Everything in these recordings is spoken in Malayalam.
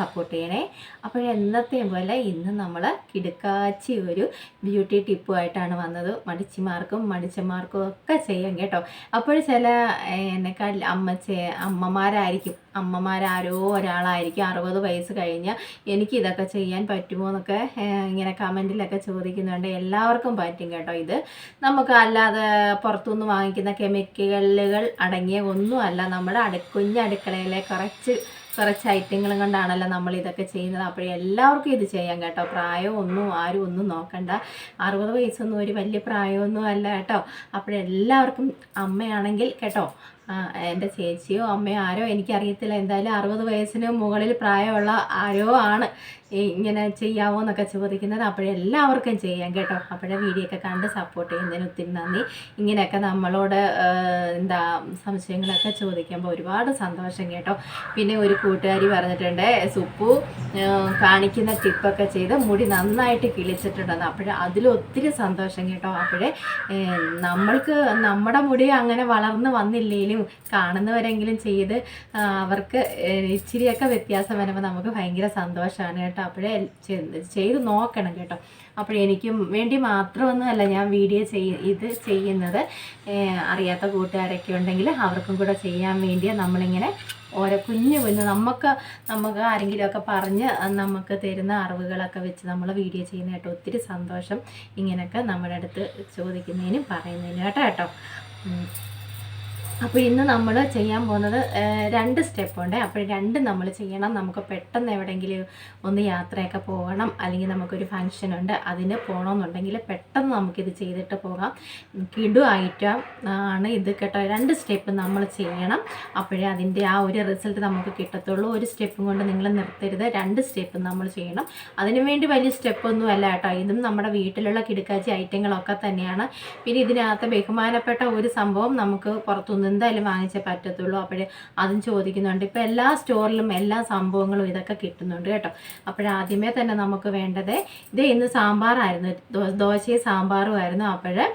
സപ്പോർട്ട് ചെയ്യണേ. അപ്പോൾ എന്നത്തെയും പോലെ ഇന്ന് നമ്മൾ കിടുക്കാച്ചി ഒരു ബ്യൂട്ടി ടിപ്പുമായിട്ടാണ് വന്നത്. മടിച്ചിമാർക്കും മടിച്ചന്മാർക്കും ഒക്കെ ചെയ്യാം കേട്ടോ. അപ്പോൾ ചില എന്നെക്കാൾ അമ്മച്ചേ അമ്മമാരായിരിക്കും അമ്മമാരാരോ ഒരാളായിരിക്കും അറുപത് വയസ്സ് കഴിഞ്ഞ് എനിക്ക് ഇതൊക്കെ ചെയ്യാൻ പറ്റുമോ എന്നൊക്കെ ഇങ്ങനെ കമന്റിലൊക്കെ ചോദിക്കുന്നുണ്ട്. എല്ലാവർക്കും പറ്റും കേട്ടോ ഇത്. നമുക്ക് അല്ലാതെ പുറത്തുനിന്ന് വാങ്ങിക്കുന്ന കെമിക്കലുകൾ അടങ്ങിയ ഒന്നുമല്ല. നമ്മുടെ അടു കുഞ്ഞടുക്കളയിലെ കുറച്ച് കുറച്ച് ഐറ്റങ്ങളും കൊണ്ടാണല്ലോ നമ്മൾ ഇതൊക്കെ ചെയ്യുന്നത്. അപ്പോൾ എല്ലാവർക്കും ഇത് ചെയ്യാം കേട്ടോ. പ്രായം ഒന്നും ആരും ഒന്നും നോക്കണ്ട. അറുപത് വയസ്സൊന്നും ഒരു വലിയ പ്രായമൊന്നും അല്ല കേട്ടോ. അപ്പോഴെല്ലാവർക്കും അമ്മയാണെങ്കിൽ കേട്ടോ എന്റെ ചേച്ചിയോ അമ്മയോ ആരോ എനിക്കറിയത്തില്ല. എന്തായാലും അറുപത് വയസ്സിന് മുകളിൽ പ്രായമുള്ള ആരോ ആണ് ഇങ്ങനെ ചെയ്യാവോ എന്നൊക്കെ ചോദിക്കുന്നത് അപ്പോഴെല്ലാവർക്കും ചെയ്യാം കേട്ടോ. അപ്പോഴെ വീഡിയോ ഒക്കെ കണ്ട് സപ്പോർട്ട് ചെയ്യുന്നതിന് ഒത്തിരി നന്ദി. ഇങ്ങനെയൊക്കെ നമ്മളോട് എന്താ സംശയങ്ങളൊക്കെ ചോദിക്കുമ്പോൾ ഒരുപാട് സന്തോഷം കേട്ടോ. പിന്നെ ഒരു കൂട്ടുകാരി പറഞ്ഞിട്ടുണ്ട് സുപ്പു കാണിക്കുന്ന ടിപ്പൊക്കെ ചെയ്ത് മുടി നന്നായിട്ട് കിളിച്ചിട്ടുണ്ടെന്ന്. അപ്പോഴെ അതിലൊത്തിരി സന്തോഷം കേട്ടോ. അപ്പോഴേ നമ്മൾക്ക് നമ്മുടെ മുടി അങ്ങനെ വളർന്ന് വന്നില്ലെങ്കിലും കാണുന്നവരെങ്കിലും ചെയ്ത് അവർക്ക് ഇച്ചിരിയൊക്കെ വ്യത്യാസം വരുമ്പോൾ നമുക്ക് ഭയങ്കര സന്തോഷമാണ് കേട്ടോ. അപ്പോഴേ ചെയ്ത് നോക്കണം കേട്ടോ. അപ്പോൾ എനിക്കും വേണ്ടി മാത്രമൊന്നുമല്ല ഞാൻ വീഡിയോ ചെയ്യ ഇത് ചെയ്യുന്നത്. അറിയാത്ത കൂട്ടുകാരൊക്കെ ഉണ്ടെങ്കിൽ അവർക്കും കൂടെ ചെയ്യാൻ വേണ്ടിയാണ് നമ്മളിങ്ങനെ ഓരോ കുഞ്ഞു കുഞ്ഞു നമുക്ക് നമുക്ക് ആരെങ്കിലുമൊക്കെ പറഞ്ഞ് നമുക്ക് തരുന്ന അറിവുകളൊക്കെ വെച്ച് നമ്മൾ വീഡിയോ ചെയ്യുന്നതായിട്ട് ഒത്തിരി സന്തോഷം ഇങ്ങനെയൊക്കെ നമ്മുടെ അടുത്ത് ചോദിക്കുന്നതിനും പറയുന്നതിനും കേട്ടോ കേട്ടോ. അപ്പോൾ ഇന്ന് നമ്മൾ ചെയ്യാൻ പോകുന്നത് രണ്ട് സ്റ്റെപ്പ് ഉണ്ട്. അപ്പോൾ രണ്ട് നമ്മൾ ചെയ്യണം. നമുക്ക് പെട്ടെന്ന് എവിടെയെങ്കിലും ഒന്ന് യാത്രയൊക്കെ പോകണം. അല്ലെങ്കിൽ നമുക്കൊരു ഫങ്ഷൻ ഉണ്ട് അതിന് പോകണമെന്നുണ്ടെങ്കിൽ പെട്ടെന്ന് നമുക്കിത് ചെയ്തിട്ട് പോകാം. കിടു ഐറ്റം ആണ് ഇത് കേട്ടോ. രണ്ട് സ്റ്റെപ്പ് നമ്മൾ ചെയ്യണം. അപ്പോഴേ അതിന്റെ ആ ഒരു റിസൾട്ട് നമുക്ക് കിട്ടത്തുള്ളൂ. ഒരു സ്റ്റെപ്പും കൊണ്ട് നിങ്ങൾ നിർത്തരുത്. രണ്ട് സ്റ്റെപ്പ് നമ്മൾ ചെയ്യണം. അതിനു വേണ്ടി വലിയ സ്റ്റെപ്പൊന്നും അല്ല കേട്ടോ. ഇതും നമ്മുടെ വീട്ടിലുള്ള കിടുക്കാച്ചി ഐറ്റങ്ങളൊക്കെ തന്നെയാണ്. പിന്നെ ഇതിനകത്ത് ബഹുമാനപ്പെട്ട ഒരു സംഭവം നമുക്ക് പുറത്തുനിന്ന് എന്തായാലും വാങ്ങിച്ചേ പറ്റത്തുള്ളൂ. അപ്പോൾ അതും ചോദിക്കുന്നുണ്ട്. ഇപ്പോൾ എല്ലാ സ്റ്റോറിലും എല്ലാ സംഭവങ്ങളും ഇതൊക്കെ കിട്ടുന്നുണ്ട് കേട്ടോ. അപ്പോഴാദ്യമേ തന്നെ നമുക്ക് വേണ്ടത് ഇത് ഇന്ന് സാമ്പാറായിരുന്നു. ദോശയും സാമ്പാറുമായിരുന്നു അപ്പോഴ്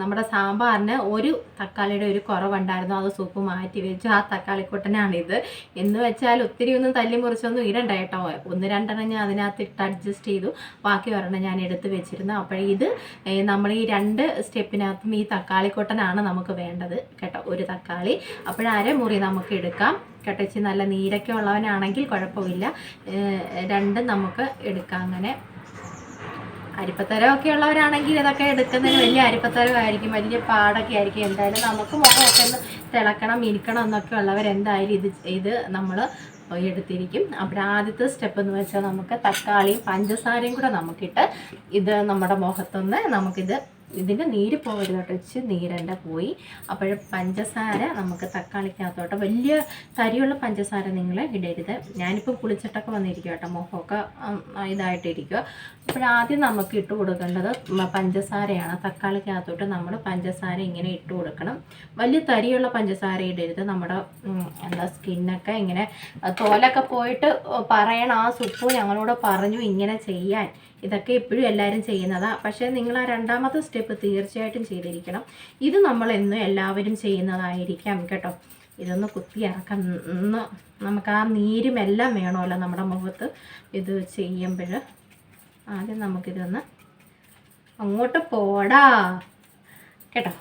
നമ്മുടെ സാമ്പാറിന് ഒരു തക്കാളിയുടെ ഒരു കുറവുണ്ടായിരുന്നു. അത് സൂപ്പ് മാറ്റി വെച്ചു. ആ തക്കാളിക്കുട്ടനാണിത്. എന്ന് വെച്ചാൽ ഒത്തിരി ഒന്നും തല്ലി മുറിച്ചൊന്നും ഇടണ്ട കേട്ടോ. ഒന്ന് രണ്ടെണ്ണം ഞാൻ അതിനകത്ത് ഇട്ട് അഡ്ജസ്റ്റ് ചെയ്തു. ബാക്കി ഒരെണ്ണം ഞാൻ എടുത്ത് വെച്ചിരുന്നു. അപ്പോൾ ഇത് നമ്മൾ ഈ രണ്ട് സ്റ്റെപ്പിനകത്തും ഈ തക്കാളിക്കൊട്ടനാണ് നമുക്ക് വേണ്ടത് കേട്ടോ. ഒരു തക്കാളി. അപ്പോൾ അരമുറി നമുക്ക് എടുക്കാം. കേട്ടോ നല്ല നീരൊക്കെ ഉള്ളവനാണെങ്കിൽ കുഴപ്പമില്ല. രണ്ടും നമുക്ക് എടുക്കാം അങ്ങനെ. അരിപ്പത്തരമൊക്കെ ഉള്ളവരാണെങ്കിൽ ഇതൊക്കെ എടുക്കുന്നതിന് വലിയ അരിപ്പത്തരമായിരിക്കും വലിയ പാടൊക്കെ ആയിരിക്കും. എന്തായാലും നമുക്ക് മുഖമൊക്കെ ഒന്ന് തിളക്കണം ഇരിക്കണം എന്നൊക്കെ ഉള്ളവർ എന്തായാലും ഇത് ഇത് നമ്മൾ എടുത്തിരിക്കും. അപ്പോൾ ആദ്യത്തെ സ്റ്റെപ്പ് എന്ന് വെച്ചാൽ നമുക്ക് തക്കാളിയും പഞ്ചസാരയും കൂടെ നമുക്കിട്ട് ഇത് നമ്മുടെ മുഖത്തൊന്ന് നമുക്കിത് ഇതിന്റെ നീര് പോകരുത് കേട്ടോ. ഇച്ചിരി നീരെന്റെ പോയി. അപ്പോൾ പഞ്ചസാര നമുക്ക് തക്കാളിക്കകത്തോട്ട് വലിയ തരിയുള്ള പഞ്ചസാര നിങ്ങൾ ഇടരുത്. ഞാനിപ്പോൾ കുളിച്ചിട്ടൊക്കെ വന്നിരിക്കും കേട്ടോ. മുഖമൊക്കെ ഇതായിട്ടിരിക്കുക അപ്പോഴാദ്യം നമുക്ക് ഇട്ട് കൊടുക്കേണ്ടത് പഞ്ചസാരയാണ്. തക്കാളിക്കകത്തോട്ട് നമ്മൾ പഞ്ചസാര ഇങ്ങനെ ഇട്ട് കൊടുക്കണം. വലിയ തരിയുള്ള പഞ്ചസാര ഇടരുത്. നമ്മുടെ എന്താ സ്കിന്നൊക്കെ ഇങ്ങനെ തോലൊക്കെ പോയിട്ട് പറയണം ആ സുപ്പ് ഞങ്ങളോട് പറഞ്ഞു ഇങ്ങനെ ചെയ്യാൻ. ഇതൊക്കെ എപ്പോഴും എല്ലാവരും ചെയ്യുന്നതാണ് പക്ഷേ നിങ്ങൾ ആ രണ്ടാമത്തെ സ്റ്റെപ്പ് തീർച്ചയായിട്ടും ചെയ്തിരിക്കണം. ഇത് നമ്മൾ എന്നും എല്ലാവരും ചെയ്യുന്നതായിരിക്കാം കേട്ടോ. ഇതൊന്ന് കുത്തിയാക്കാം നമുക്ക് ആ നീരും എല്ലാം വേണമല്ലോ നമ്മുടെ മുഖത്ത് ഇത് ചെയ്യുമ്പോൾ ആദ്യം നമുക്കിതൊന്ന് അങ്ങോട്ട് പോടാ. കേട്ടോ?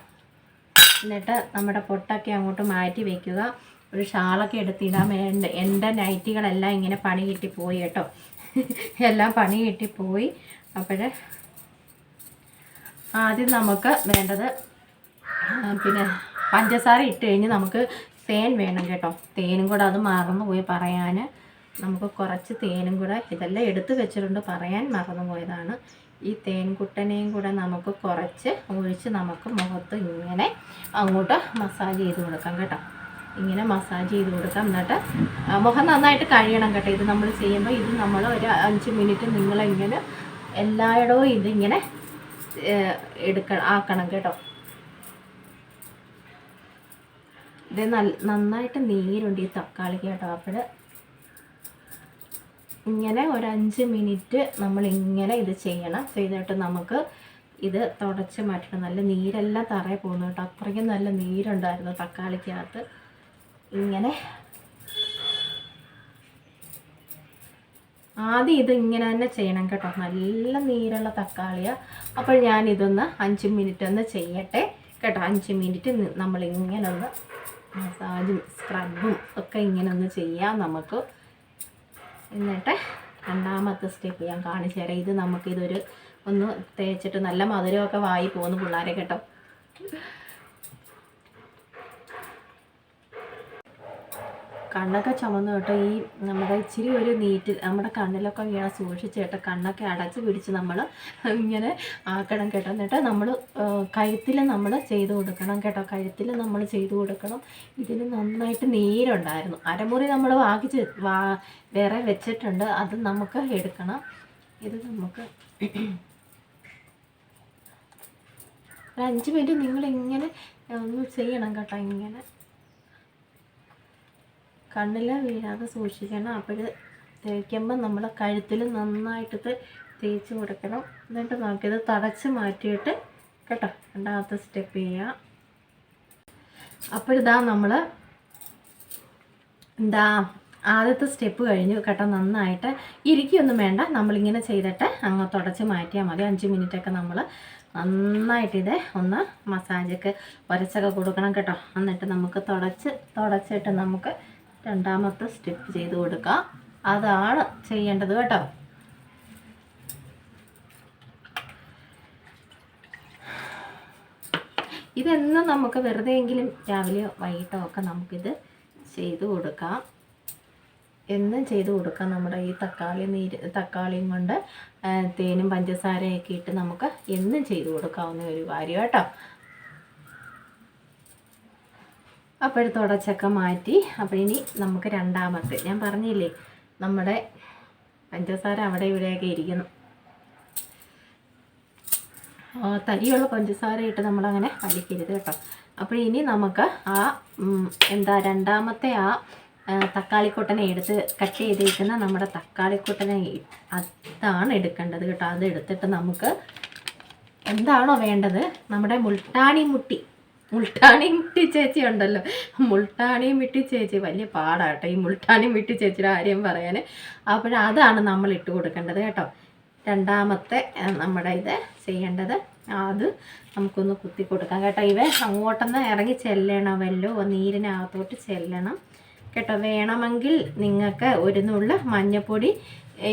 എന്നിട്ട് നമ്മുടെ പൊട്ടൊക്കെ അങ്ങോട്ട് മാറ്റി വെക്കുക. ഒരു ഷാളൊക്കെ എടുത്തിടാൻ വേണ്ട. എന്റെ നൈറ്റികളെല്ലാം ഇങ്ങനെ പണി കിട്ടിപ്പോയി കേട്ടോ. എല്ലാം പണി കിട്ടിപ്പോയി പോയി. അപ്പോഴേ ആദ്യം നമുക്ക് വേണ്ടത് പിന്നെ പഞ്ചസാര ഇട്ട് കഴിഞ്ഞ് നമുക്ക് തേൻ വേണം കേട്ടോ. തേനും കൂടെ അത് മറന്നു പോയി പറയാൻ നമുക്ക് കുറച്ച് തേനും കൂടെ ഇതെല്ലാം എടുത്തു വെച്ചിട്ടുണ്ട്. പറയാൻ മറന്നു പോയതാണ്. ഈ തേൻകുട്ടനെയും കൂടെ നമുക്ക് കുറച്ച് ഒഴിച്ച് നമുക്ക് മുഖത്ത് ഇങ്ങനെ അങ്ങോട്ട് മസാജ് ചെയ്ത് കൊടുക്കാം കേട്ടോ. ഇങ്ങനെ മസാജ് ചെയ്ത് കൊടുക്കാം. എന്നിട്ട് മുഖം നന്നായിട്ട് കഴിയണം കേട്ടോ. ഇത് നമ്മൾ ചെയ്യുമ്പോൾ ഇത് നമ്മൾ ഒരു അഞ്ച് മിനിറ്റ് നിങ്ങളിങ്ങനെ എല്ലായിടവും ഇതിങ്ങനെ എടുക്ക ആക്കണം കേട്ടോ. ഇത് നന്നായിട്ട് നീരുണ്ട് ഈ തക്കാളിക്ക് കേട്ടോ. അപ്പോൾ ഇങ്ങനെ ഒരു അഞ്ച് മിനിറ്റ് നമ്മൾ ഇങ്ങനെ ഇത് ചെയ്യണം. ചെയ്തിട്ട് നമുക്ക് ഇത് തുടച്ച് മാറ്റണം നല്ല നീരെല്ലാം തറയിൽ പോകുന്നു കേട്ടോ. അത്രയ്ക്കും നല്ല നീരുണ്ടായിരുന്നു തക്കാളിക്കകത്ത്. ഇങ്ങനെ ആദ്യം ഇത് ഇങ്ങനെ തന്നെ ചെയ്യണം കേട്ടോ. നല്ല നീരുള്ള തക്കാളിയാണ് അപ്പോൾ ഞാൻ ഇതൊന്ന് അഞ്ച് മിനിറ്റ് ഒന്ന് ചെയ്യട്ടെ കേട്ടോ. അഞ്ച് മിനിറ്റ് ഒന്ന് മസാജും സ്ക്രബും ഒക്കെ ഇങ്ങനെ ഒന്ന് ചെയ്യാം നമുക്ക്. എന്നിട്ട് രണ്ടാമത്തെ സ്റ്റെപ്പ് ഞാൻ കാണിച്ചു തരാം. ഇത് നമുക്കിതൊരു ഒന്ന് തേച്ചിട്ട് നല്ല മധുരമൊക്കെ വായി പോകുന്നു പിള്ളേരെ കേട്ടോ. കണ്ണൊക്കെ ചുമന്ന് കേട്ടോ. ഈ നമ്മുടെ ഇച്ചിരി ഒരു നീറ്റ് നമ്മുടെ കണ്ണിലൊക്കെ വീണ സൂക്ഷിച്ച് കേട്ടോ. കണ്ണൊക്കെ അടച്ച് പിടിച്ച് നമ്മൾ ഇങ്ങനെ ആക്കണം കേട്ടോ. എന്നിട്ട് നമ്മൾ കഴുത്തിൽ നമ്മൾ ചെയ്ത് കൊടുക്കണം കേട്ടോ. കഴുത്തിൽ നമ്മൾ ചെയ്ത് കൊടുക്കണം. ഇതിന് നന്നായിട്ട് നീരുണ്ടായിരുന്നു. അരമുറി നമ്മൾ വാങ്ങിച്ച് വാ വേറെ വെച്ചിട്ടുണ്ട്. അത് നമുക്ക് എടുക്കണം. ഇത് നമുക്ക് ഒരു അഞ്ച് മിനിറ്റ് നിങ്ങൾ ഇങ്ങനെ ഒന്ന് ചെയ്യണം കേട്ടോ. ഇങ്ങനെ. കണ്ണിൽ വീഴാതെ സൂക്ഷിക്കണം. അപ്പോൾ തേക്കുമ്പോൾ നമ്മൾ കഴുത്തിൽ നന്നായിട്ട് തേച്ച് കൊടുക്കണം. എന്നിട്ട് നമുക്കിത് തടച്ച് മാറ്റിയിട്ട് കേട്ടോ രണ്ടാമത്തെ സ്റ്റെപ്പ് ചെയ്യാം. അപ്പോഴിതാ നമ്മൾ എന്താ ആദ്യത്തെ സ്റ്റെപ്പ് കഴിഞ്ഞു കേട്ടോ നന്നായിട്ട്. ഇരിക്കൊന്നും വേണ്ട നമ്മളിങ്ങനെ ചെയ്തിട്ട് അങ്ങ് തുടച്ച് മാറ്റിയാൽ മതി. അഞ്ച് മിനിറ്റൊക്കെ നമ്മൾ നന്നായിട്ട് ഇത് ഒന്ന് മസാജൊക്കെ ഉരച്ചൊക്കെ കൊടുക്കണം കേട്ടോ. എന്നിട്ട് നമുക്ക് തുടച്ച് തുടച്ചിട്ട് നമുക്ക് രണ്ടാമത്തെ സ്റ്റെപ്പ് ചെയ്ത് കൊടുക്കുക അതാണ് ചെയ്യേണ്ടത് കേട്ടോ. ഇതെന്നും നമുക്ക് വെറുതെ എങ്കിലും രാവിലെയോ വൈകിട്ടോ ഒക്കെ നമുക്കിത് ചെയ്ത് കൊടുക്കാം. എന്നും ചെയ്ത് കൊടുക്കാം. നമ്മുടെ ഈ തക്കാളി നീര് തക്കാളിയും കൊണ്ട് തേനും പഞ്ചസാരയൊക്കെ ഇട്ട് നമുക്ക് എന്നും ചെയ്ത് കൊടുക്കാവുന്ന ഒരു കാര്യം കേട്ടോ. അപ്പോൾ തുടച്ചൊക്കെ മാറ്റി. അപ്പോൾ ഇനി നമുക്ക് രണ്ടാമത്തെ. ഞാൻ പറഞ്ഞില്ലേ നമ്മുടെ പഞ്ചസാര അവിടെ ഇവിടെയൊക്കെ ഇരിക്കുന്നു. തരിയുള്ള പഞ്ചസാര ഇട്ട് നമ്മളങ്ങനെ വലിക്കരുത് കേട്ടോ. അപ്പോൾ ഇനി നമുക്ക് ആ എന്താ രണ്ടാമത്തെ ആ തക്കാളിക്കൂട്ടനെ എടുത്ത് കട്ട് ചെയ്തിരിക്കുന്ന നമ്മുടെ തക്കാളിക്കൂട്ടനെ അതാണ് എടുക്കേണ്ടത് കേട്ടോ. അത് എടുത്തിട്ട് നമുക്ക് എന്താണോ വേണ്ടത്? നമ്മുടെ മുൾട്ടാണി മുട്ടി. മുൾട്ടാണി വിട്ടി ചേച്ചി ഉണ്ടല്ലോ. മുൾട്ടാണി വിട്ടി ചേച്ചി വലിയ പാടാട്ടോ ഈ മുൾട്ടാണി വിട്ടി ചേച്ചിയുടെ കാര്യം പറയാൻ അപ്പോൾ അതാണ് നമ്മൾ ഇട്ട് കൊടുക്കേണ്ടത് കേട്ടോ. രണ്ടാമത്തെ നമ്മുടെ ഇത് ചെയ്യേണ്ടത് അത് നമുക്കൊന്ന് കുത്തി കൊടുക്കാം കേട്ടോ. ഇവ അങ്ങോട്ടൊന്ന് ഇറങ്ങി ചെല്ലണമല്ലോ നീരിനകത്തോട്ട് ചെല്ലണം. കേട്ടോ വേണമെങ്കിൽ നിങ്ങൾക്ക് ഒരു നുള്ള മഞ്ഞപ്പൊടി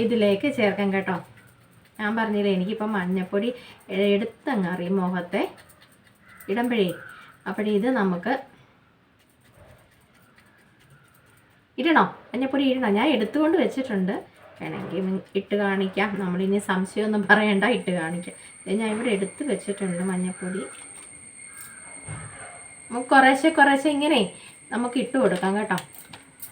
ഇതിലേക്ക് ചേർക്കാം കേട്ടോ. ഞാൻ പറഞ്ഞില്ലേ എനിക്കിപ്പോൾ മഞ്ഞപ്പൊടി എടുത്തങ്ങറി മുഖത്തെ. ഇടുമ്പോഴേ അപ്പോഴേ ഇത് നമുക്ക് ഇടണോ? മഞ്ഞപ്പൊടി ഇടണോ? ഞാൻ എടുത്തുകൊണ്ട് വെച്ചിട്ടുണ്ട്. വേണമെങ്കിൽ ഇട്ട് കാണിക്കാം. നമ്മളിനി സംശയമൊന്നും പറയണ്ട ഇട്ട് കാണിക്കാം. ഇത് ഞാൻ ഇവിടെ എടുത്ത് വെച്ചിട്ടുണ്ട് മഞ്ഞപ്പൊടി. നമുക്ക് കുറേശ്ശെ കുറേശ്ശെ ഇങ്ങനെ നമുക്ക് ഇട്ട് കൊടുക്കാം കേട്ടോ.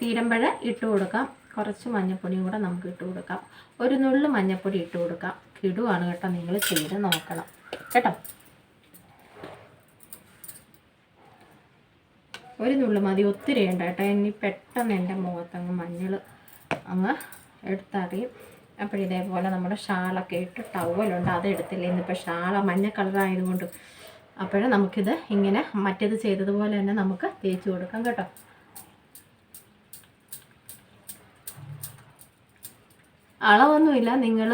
തീരുമ്പോൾ ഇട്ട് കൊടുക്കാം. കുറച്ച് മഞ്ഞപ്പൊടിയും കൂടെ നമുക്ക് ഇട്ട് കൊടുക്കാം. ഒരു നുള്ളു മഞ്ഞപ്പൊടി ഇട്ട് കൊടുക്കാം. കിടുവാണ് കേട്ടോ. നിങ്ങൾ ചെയ്ത് നോക്കണം. കേട്ടോ? ഒരു നുള്ളു മതി ഒത്തിരി ഉണ്ട് കേട്ടോ. ഇനി പെട്ടെന്ന് എന്റെ മുഖത്തങ്ങ് മഞ്ഞൾ അങ്ങ് എടുത്തറിയും അപ്പോൾ ഇതേപോലെ നമ്മുടെ ഷാളൊക്കെ ഇട്ട് ടവലുണ്ട് അത് എടുത്തില്ല. ഇന്നിപ്പോൾ ഷാള മഞ്ഞ കളറായതുകൊണ്ട് അപ്പോൾ നമുക്കിത് ഇങ്ങനെ മറ്റേത് ചെയ്തതുപോലെ തന്നെ നമുക്ക് തേച്ച് കൊടുക്കാം കേട്ടോ. അളവൊന്നുമില്ല. നിങ്ങൾ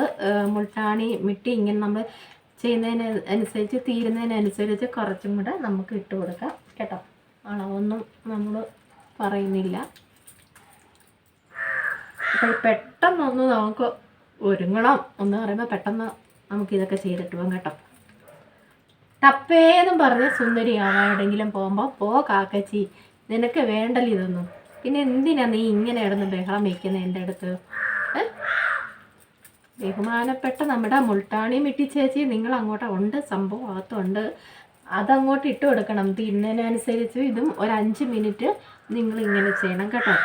മുൾട്ടാണി മിട്ടി ഇങ്ങനെ നമ്മൾ ചെയ്യുന്നതിന് അനുസരിച്ച് തീരുന്നതിനനുസരിച്ച് കുറച്ചും കൂടെ നമുക്ക് ഇട്ട് കൊടുക്കാം കേട്ടോ. അളവൊന്നും നമ്മൾ പറയുന്നില്ല. അപ്പോൾ പെട്ടെന്നൊന്ന് നമുക്ക് ഒരുങ്ങണം എന്ന് പറയുമ്പോൾ പെട്ടെന്ന് നമുക്കിതൊക്കെ ചെയ്തിട്ട് പോകാം കേട്ടോ. ടപ്പേന്നും പറഞ്ഞ് സുന്ദരി ആവാടെങ്കിലും പോകുമ്പോൾ പോ കാക്കച്ചി നിനക്ക് വേണ്ടല്ലോ ഇതൊന്നും. പിന്നെ എന്തിനാ നീ ഇങ്ങനെ ഇടന്ന് ബഹളം വയ്ക്കുന്നത് എന്റെ അടുത്ത്? ബഹുമാനപ്പെട്ട നമ്മുടെ മുൾട്ടാണി മിട്ടി ചേച്ചി നിങ്ങൾ അങ്ങോട്ട് ഉണ്ട് സംഭവം അകത്തുണ്ട്. അതങ്ങോട്ട് ഇട്ട് കൊടുക്കണം. തിന്നതിനനുസരിച്ച് ഇതും ഒരു അഞ്ച് മിനിറ്റ് നിങ്ങൾ ഇങ്ങനെ ചെയ്യണം കേട്ടോ.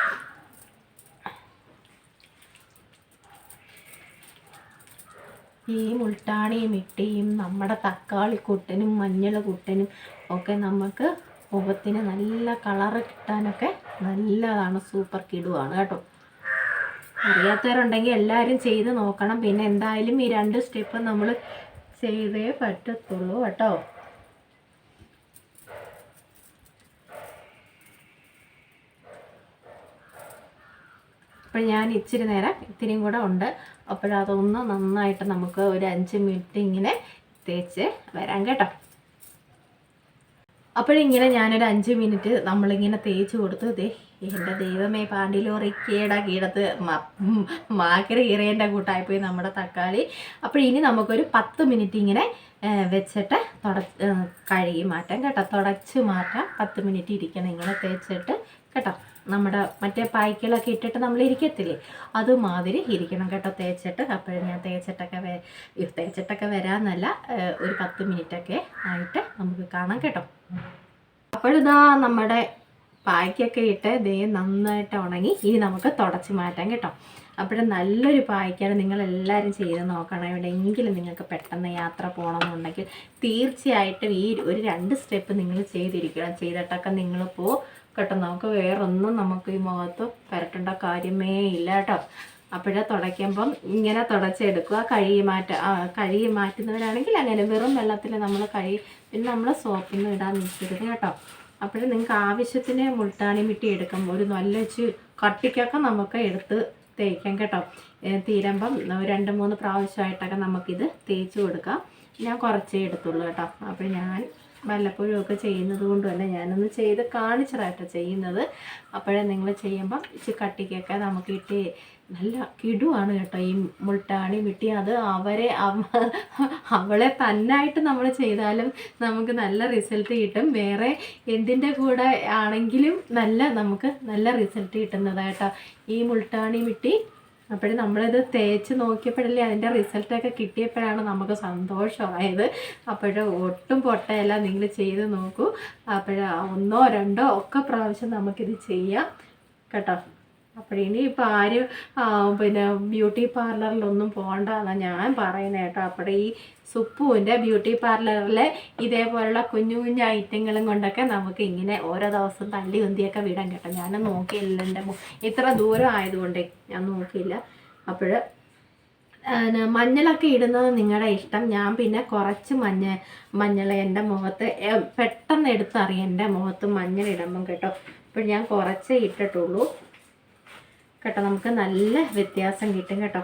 ഈ മുൾട്ടാണിയും ഇട്ടിയും നമ്മുടെ തക്കാളി കുട്ടനും മഞ്ഞൾ കുട്ടനും ഒക്കെ നമുക്ക് മുഖത്തിന് നല്ല കളറ് കിട്ടാനൊക്കെ നല്ലതാണ് സൂപ്പർ കിടുവാണ് കേട്ടോ. അറിയാത്തവരുണ്ടെങ്കിൽ എല്ലാവരും ചെയ്ത് നോക്കണം. പിന്നെ എന്തായാലും ഈ രണ്ട് സ്റ്റെപ്പ് നമ്മൾ ചെയ്തേ പറ്റത്തുള്ളൂ കേട്ടോ. അപ്പോൾ ഞാൻ ഇച്ചിരി നേരം ഇത്തിരിയും കൂടെ ഉണ്ട്. അപ്പോഴതൊന്ന് നന്നായിട്ട് നമുക്ക് ഒരു അഞ്ച് മിനിറ്റ് ഇങ്ങനെ തേച്ച് വരാം കേട്ടോ. അപ്പോഴിങ്ങനെ ഞാനൊരു അഞ്ച് മിനിറ്റ് നമ്മളിങ്ങനെ തേച്ച് കൊടുത്തു. ദേ എന്റെ ദൈവമേ പാണ്ടിലോറിക്കേട കീടത്ത് മാക്കറി കീറേന്റെ കൂട്ടായിപ്പോയി നമ്മുടെ തക്കാളി. അപ്പോൾ ഇനി നമുക്കൊരു പത്ത് മിനിറ്റ് ഇങ്ങനെ വെച്ചിട്ട് തുട കഴുകി മാറ്റാം കേട്ടോ. തുടച്ച് മാറ്റാം. പത്ത് മിനിറ്റ് ഇരിക്കണം ഇങ്ങനെ തേച്ചിട്ട് കേട്ടോ. നമ്മുടെ മറ്റേ പായ്ക്കളൊക്കെ ഇട്ടിട്ട് നമ്മൾ ഇരിക്കത്തില്ലേ? അതുമാതിരി ഇരിക്കണം കേട്ടോ തേച്ചിട്ട്. അപ്പോഴും ഞാൻ തേച്ചിട്ടൊക്കെ വേ തേച്ചിട്ടൊക്കെ വരാമെന്നല്ല ഒരു പത്ത് മിനിറ്റൊക്കെ ആയിട്ട് നമുക്ക് കാണാം കേട്ടോ. അപ്പോഴിതാ നമ്മുടെ പായ്ക്കൊക്കെ ഇട്ട് ദേ നന്നായിട്ട് ഉണങ്ങി ഇനി നമുക്ക് തുടച്ച് മാറ്റാം കേട്ടോ. അപ്പോഴും നല്ലൊരു പായ്ക്കാണ് നിങ്ങളെല്ലാവരും ചെയ്ത് നോക്കണം. എവിടെയെങ്കിലും നിങ്ങൾക്ക് പെട്ടെന്ന് യാത്ര പോകണമെന്നുണ്ടെങ്കിൽ തീർച്ചയായിട്ടും ഈ ഒരു രണ്ട് സ്റ്റെപ്പ് നിങ്ങൾ ചെയ്തിരിക്കണം. ചെയ്തിട്ടൊക്കെ നിങ്ങൾ പോ. കേട്ടോ നമുക്ക് വേറൊന്നും നമുക്ക് ഈ മുഖത്ത് പുരട്ടേണ്ട കാര്യമേ ഇല്ല കേട്ടോ. അപ്പോഴേ തുടയ്ക്കുമ്പം ഇങ്ങനെ തുടച്ചെടുക്കുക കഴുകി മാറ്റ കഴുകി മാറ്റുന്നവരാണെങ്കിൽ അങ്ങനെ വെറും വെള്ളത്തിൽ നമ്മൾ കഴുകി പിന്നെ നമ്മൾ സോപ്പൊന്നും ഇടാൻ നിൽക്കരുത് കേട്ടോ. അപ്പോഴേ നിങ്ങൾക്ക് ആവശ്യത്തിന് മുൾട്ടാണി മിട്ടി എടുക്കാം. ഒരു നല്ല കട്ടിക്കൊക്കെ നമുക്ക് എടുത്ത് തേക്കാം കേട്ടോ. തീരുമ്പം രണ്ട് മൂന്ന് പ്രാവശ്യമായിട്ടൊക്കെ നമുക്കിത് തേച്ച് കൊടുക്കാം. ഞാൻ കുറച്ചേ എടുത്തുള്ളൂ കേട്ടോ. അപ്പോൾ ഞാൻ വല്ലപ്പോഴും ഒക്കെ ചെയ്യുന്നത് കൊണ്ട് തന്നെ ഞാനൊന്ന് ചെയ്ത് കാണിച്ചതായിട്ട് ചെയ്യുന്നത്. അപ്പോഴേ നിങ്ങൾ ചെയ്യുമ്പം ഇച്ചിരി കട്ടിക്കൊക്കെ നമുക്ക് ഇട്ട് നല്ല കിടുവാണ് കേട്ടോ ഈ മുൾട്ടാണി മിട്ടി അത് അവരെ അവ- അവളെ തന്നായിട്ട് നമ്മൾ ചെയ്താലും നമുക്ക് നല്ല റിസൾട്ട് കിട്ടും. വേറെ എന്തിന്റെ കൂടെ ആണെങ്കിലും നല്ല നമുക്ക് നല്ല റിസൾട്ട് കിട്ടുന്നതായിട്ടോ ഈ മുൾട്ടാണി മിട്ടി അപ്പോഴും നമ്മളിത് തേച്ച് നോക്കിയപ്പോഴല്ലേ അതിന്റെ റിസൾട്ടൊക്കെ കിട്ടിയപ്പോഴാണ് നമുക്ക് സന്തോഷമായത് അപ്പോൾ ഒട്ടും പൊട്ടയല്ല നിങ്ങൾ ചെയ്ത് നോക്കൂ. അപ്പോഴ ഒന്നോ രണ്ടോ ഒക്കെ പ്രാവശ്യം നമുക്കിത് ചെയ്യാം. കേട്ടോ? അപ്പോഴിനി ഇപ്പം ആര് പിന്നെ ബ്യൂട്ടി പാർലറിലൊന്നും പോകണ്ടെന്നാണ് ഞാൻ പറയുന്നത് കേട്ടോ. അപ്പോൾ ഈ സുപ്പുവിന്റെ ബ്യൂട്ടി പാർലറിൽ ഇതേപോലുള്ള കുഞ്ഞു കുഞ്ഞു ഐറ്റങ്ങളും കൊണ്ടൊക്കെ നമുക്ക് ഇങ്ങനെ ഓരോ ദിവസം തള്ളി ഉന്തിയൊക്കെ വിടാൻ കേട്ടോ. ഞാൻ നോക്കിയില്ല എന്റെ ഇത്ര ദൂരം ആയതുകൊണ്ട് ഞാൻ നോക്കിയില്ല. അപ്പോൾ മഞ്ഞളൊക്കെ ഇടുന്നത് നിങ്ങളുടെ ഇഷ്ടം. ഞാൻ പിന്നെ കുറച്ച് മഞ്ഞ മഞ്ഞൾ എന്റെ മുഖത്ത് പെട്ടെന്ന് എടുത്തറിയാം എന്റെ മുഖത്ത് മഞ്ഞൾ ഇടുമ്പം കേട്ടോ. അപ്പോൾ ഞാൻ കുറച്ചേ ഇട്ടിട്ടുള്ളൂ. കേട്ടോ നമുക്ക് നല്ല വ്യത്യാസം കിട്ടും കേട്ടോ.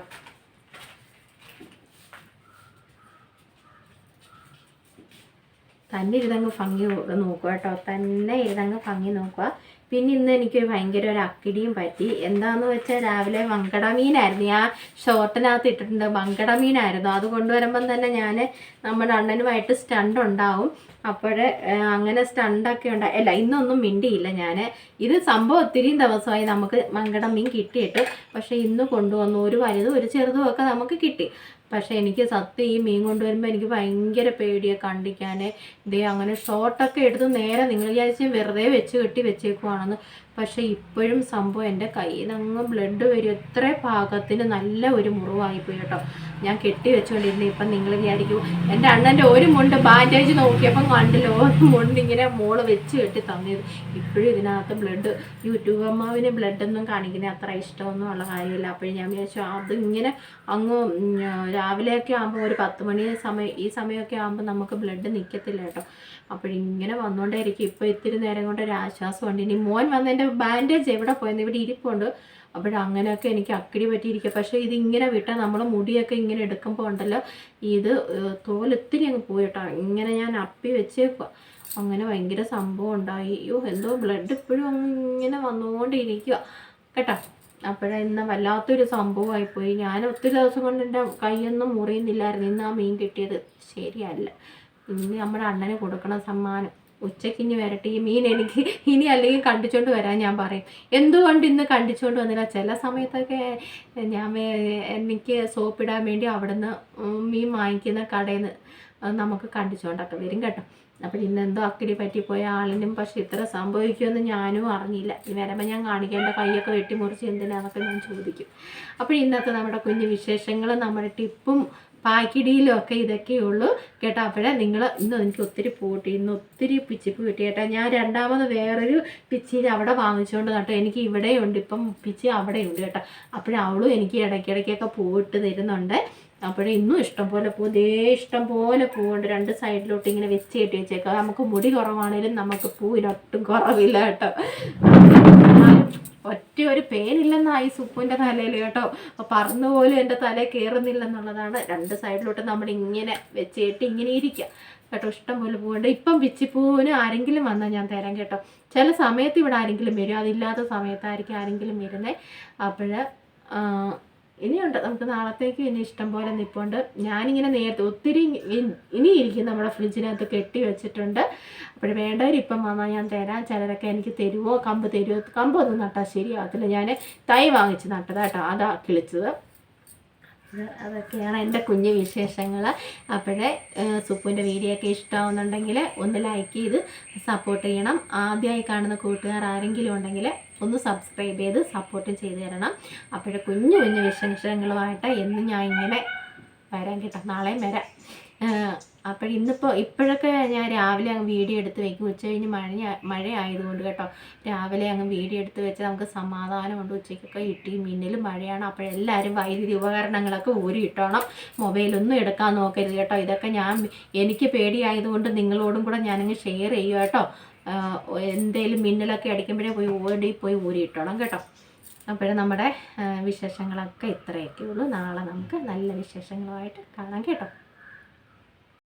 തന്നെ ഇരുതങ്ങ് ഭംഗി നോക്കുക കേട്ടോ തന്നെ ഇരുതങ്ങ് ഭംഗി നോക്കുക. പിന്നെ ഇന്ന് എനിക്ക് ഭയങ്കര ഒരു അക്കിടിയും പറ്റി. എന്താന്ന് വെച്ചാൽ രാവിലെ വങ്കട മീനായിരുന്നു ഞാൻ ഷോർട്ടിനകത്ത് ഇട്ടിട്ടുണ്ട്. വങ്കട മീനായിരുന്നു അത് കൊണ്ടുവരുമ്പം തന്നെ ഞാൻ നമ്മുടെ അണ്ണനുമായിട്ട് സ്റ്റണ്ട് ഉണ്ടാവും. അപ്പോൾ അങ്ങനെ സ്റ്റണ്ടൊക്കെ ഉണ്ട് അല്ല ഇന്നൊന്നും മിണ്ടിയില്ല ഞാൻ ഇത് സംഭവം ഒത്തിരിയും ദിവസമായി നമുക്ക് മങ്കടമീൻ കിട്ടിയിട്ട്. പക്ഷേ ഇന്ന് കൊണ്ടുവന്നു. ഒരു വലുതും ഒരു ചെറുതും ഒക്കെ നമുക്ക് കിട്ടി. പക്ഷേ എനിക്ക് സത്യം ഈ മീൻ കൊണ്ടുവരുമ്പോൾ എനിക്ക് ഭയങ്കര പേടിയാണ് കണ്ടിക്കാൻ ഇതേ അങ്ങനെ ഷോർട്ടൊക്കെ എടുത്ത് നേരെ നിങ്ങൾ വിചാരിച്ച് വെറുതെ വെച്ച് കെട്ടി വെച്ചേക്കുവാണെന്ന്. പക്ഷേ ഇപ്പോഴും സംഭവം എന്റെ കയ്യിൽ നിന്ന് ബ്ലഡ് വരും. എത്ര പാകത്തിന് നല്ല ഒരു മുറിവായിപ്പോയി കേട്ടോ. ഞാൻ കെട്ടി വെച്ചുകൊണ്ടിരുന്നു ഇപ്പം നിങ്ങൾ വിചാരിക്കും. എന്റെ അണ്ണന്റെ ഒരു മുണ്ട് ബാൻഡേജ് നോക്കിയപ്പം കണ്ടില്ല ഒരു മുണ്ട് ഇങ്ങനെ മോൾ വെച്ച് കെട്ടി തന്നത് ഇപ്പോഴും ഇതിനകത്ത് ബ്ലഡ് യൂട്യൂബ് അമ്മാവിന് ബ്ലഡൊന്നും കാണിക്കുന്നത് അത്ര ഇഷ്ടമൊന്നും ഉള്ള കാര്യമില്ല. അപ്പോഴും ഞാൻ വിചാരിച്ചു അതിങ്ങനെ അങ്ങ് രാവിലെയൊക്കെ ആകുമ്പോൾ ഒരു പത്ത് മണി സമയം ഈ സമയമൊക്കെ ആകുമ്പോൾ നമുക്ക് ബ്ലഡ് നിൽക്കത്തില്ല കേട്ടോ. അപ്പോഴിങ്ങനെ വന്നുകൊണ്ടേയിരിക്കും ഇപ്പോൾ ഇത്തിരി നേരം കൊണ്ട് ഒരു ആശ്വാസമുണ്ട്. ഇനി മോൻ വന്നതിന്റെ ബാൻഡേജ് എവിടെ പോയെന്ന് ഇവിടെ ഇരിപ്പുണ്ട്. അപ്പോഴങ്ങനെയൊക്കെ എനിക്ക് അക്കിടി പറ്റിയിരിക്കുക പക്ഷേ ഇതിങ്ങനെ വിട്ടാൽ നമ്മൾ മുടിയൊക്കെ ഇങ്ങനെ എടുക്കുമ്പോൾ ഉണ്ടല്ലോ ഇത് തോലൊത്തിരി അങ്ങ് പോയിട്ടോ ഇങ്ങനെ ഞാൻ അപ്പി വെച്ചേക്കുക അങ്ങനെ ഭയങ്കര സംഭവം ഉണ്ടായി. അയ്യോ എന്തോ ബ്ലഡ് ഇപ്പോഴും അങ്ങ് ഇങ്ങനെ വന്നുകൊണ്ടിരിക്കുക കേട്ടോ? അപ്പോഴേ ഇന്ന് വല്ലാത്തൊരു സംഭവമായിപ്പോയി ഞാൻ ഒത്തിരി ദിവസം കൊണ്ട് എന്റെ കൈയൊന്നും മുറിയുന്നില്ലായിരുന്നു. ഇന്ന് ആ മീൻ കിട്ടിയത്. ശരിയല്ല. ഇനി നമ്മുടെ അണ്ണന് കൊടുക്കണം സമ്മാനം. ഉച്ചയ്ക്ക് ഇനി വരട്ടെ. ഈ മീൻ എനിക്ക് ഇനി അല്ലെങ്കിൽ കണ്ടിച്ചോണ്ട് വരാൻ ഞാൻ പറയും. എന്തുകൊണ്ട് ഇന്ന് കണ്ടിച്ചോണ്ട് വന്നില്ല? ചില സമയത്തൊക്കെ ഞാൻ എനിക്ക് സോപ്പിടാൻ വേണ്ടി അവിടുന്ന് മീൻ വാങ്ങിക്കുന്ന കടയിൽ നിന്ന് നമുക്ക് കണ്ടിച്ചോണ്ടൊക്കെ വരും കേട്ടോ. അപ്പോൾ ഇന്ന് എന്തോ അക്കിടി പറ്റിപ്പോയ ആളിനും പക്ഷെ ഇത്ര സംഭവിക്കുമെന്ന് ഞാനും അറിഞ്ഞില്ല. ഇനി വരുമ്പോൾ ഞാൻ കാണിക്കേണ്ട കൈയൊക്കെ വെട്ടിമുറിച്ച് എന്തിനാന്നൊക്കെ ഞാൻ ചോദിക്കും. അപ്പോൾ ഇന്നത്തെ നമ്മുടെ കുഞ്ഞു വിശേഷങ്ങൾ നമ്മുടെ ടിപ്പും പാക്കിടിയിലും ഒക്കെ ഇതൊക്കെ ഉള്ളൂ കേട്ടോ അപ്പോഴേ നിങ്ങൾ ഇന്ന് എനിക്ക് ഒത്തിരി പൂട്ടി ഇന്ന് ഒത്തിരി പിച്ചിപ്പ് കിട്ടി. കേട്ടോ ഞാൻ രണ്ടാമത് വേറൊരു പിച്ചിയിൽ അവിടെ വാങ്ങിച്ചുകൊണ്ട് കേട്ടോ എനിക്ക് ഇവിടെയുണ്ട് ഇപ്പം പിച്ചി അവിടെയുണ്ട് കേട്ടോ. അപ്പോഴവളും എനിക്ക് ഇടയ്ക്കിടയ്ക്കൊക്കെ പൂവിട്ട് തരുന്നുണ്ട്. അപ്പോഴേ ഇന്നും ഇഷ്ടം പോലെ പൂ ദേ ഇഷ്ടം പോലെ പൂവുണ്ട്. രണ്ട് സൈഡിലോട്ട് ഇങ്ങനെ വെച്ച് കെട്ടി വെച്ചേക്കാം. നമുക്ക് മുടി കുറവാണേലും നമുക്ക് പൂവിനൊട്ടും കുറവില്ല കേട്ടോ. ഒറ്റ ഒരു പേനില്ലെന്നായി സുപ്പുവിന്റെ തലയിൽ കേട്ടോ. പറന്നു പോലും എന്റെ തല കയറുന്നില്ലെന്നുള്ളതാണ് രണ്ട് സൈഡിലോട്ട് നമ്മൾ ഇങ്ങനെ വെച്ചിട്ട് ഇങ്ങനെ ഇരിക്കുക കേട്ടോ ഇഷ്ടം പോലെ പൂവുണ്ട്. ഇപ്പം പിച്ചിപ്പൂവിന് ആരെങ്കിലും വന്നാൽ ഞാൻ തരാം കേട്ടോ. ചില സമയത്ത് ഇവിടെ ആരെങ്കിലും വരും. അതില്ലാത്ത സമയത്തായിരിക്കും ആരെങ്കിലും വരുന്നത് അപ്പോൾ ഇനിയുണ്ട്. നമുക്ക് നാളത്തേക്ക് ഇനി ഇഷ്ടം പോലെ നിൽപ്പുണ്ട് ഞാനിങ്ങനെ നേരത്തെ ഒത്തിരി ഇനിയിരിക്കും നമ്മുടെ ഫ്രിഡ്ജിനകത്ത് കെട്ടി വെച്ചിട്ടുണ്ട്. അപ്പോൾ വേണ്ടവർ ഇപ്പം വന്നാൽ ഞാൻ തരാം. ചിലരൊക്കെ എനിക്ക് തരുമോ കമ്പ് തരുമോ കമ്പ് കമ്പൊന്നും നട്ടാൽ ശരിയാകത്തില്ല ഞാൻ തൈ വാങ്ങിച്ച് നട്ടതാട്ടോ അതാ കിളിച്ചത്. അതൊക്കെയാണ് എന്റെ കുഞ്ഞു വിശേഷങ്ങൾ. അപ്പോഴേ സുപ്പുവിന്റെ വീഡിയോ ഒക്കെ ഇഷ്ടമാവുന്നുണ്ടെങ്കിൽ ഒന്ന് ലൈക്ക് ചെയ്ത് സപ്പോർട്ട് ചെയ്യണം. ആദ്യമായി കാണുന്ന കൂട്ടുകാർ ആരെങ്കിലും ഉണ്ടെങ്കിൽ ഒന്ന് സബ്സ്ക്രൈബ് ചെയ്ത് സപ്പോർട്ടും ചെയ്തു തരണം. അപ്പോഴേ കുഞ്ഞു കുഞ്ഞു വിശേഷങ്ങളുമായിട്ട് എന്നും ഞാൻ ഇങ്ങനെ വരാൻ കേട്ടോ. നാളെയും വരാം. അപ്പോൾ ഇന്നിപ്പോൾ ഇപ്പോഴൊക്കെ ഞാൻ രാവിലെ അങ്ങ് വീഡിയോ എടുത്ത് വെക്കും. ഉച്ച കഴിഞ്ഞ് മഴ മഴ ആയതുകൊണ്ട് കേട്ടോ. രാവിലെ അങ്ങ് വീഡിയോ എടുത്ത് വെച്ച് നമുക്ക് സമാധാനമുണ്ട്. ഉച്ചയ്ക്കൊക്കെ ഇട്ടി മിന്നലും മഴയാണ്. അപ്പോൾ എല്ലാവരും വൈദ്യുതി ഉപകരണങ്ങളൊക്കെ ഊരി ഇട്ടോണം. മൊബൈലൊന്നും എടുക്കാൻ നോക്കരുത് കേട്ടോ. ഇതൊക്കെ ഞാൻ എനിക്ക് പേടിയായതുകൊണ്ട് നിങ്ങളോടും കൂടെ ഞാനങ്ങ് ഷെയർ ചെയ്യുക കേട്ടോ. എന്തേലും മിന്നലൊക്കെ അടിക്കുമ്പോഴേ പോയി ഓടി പോയി ഊരി ഇട്ടോണം കേട്ടോ. അപ്പോൾ നമ്മുടെ വിശേഷങ്ങളൊക്കെ ഇത്രയൊക്കെ ഉള്ളൂ നാളെ നമുക്ക് നല്ല വിശേഷങ്ങളുമായിട്ട് കാണാം കേട്ടോ.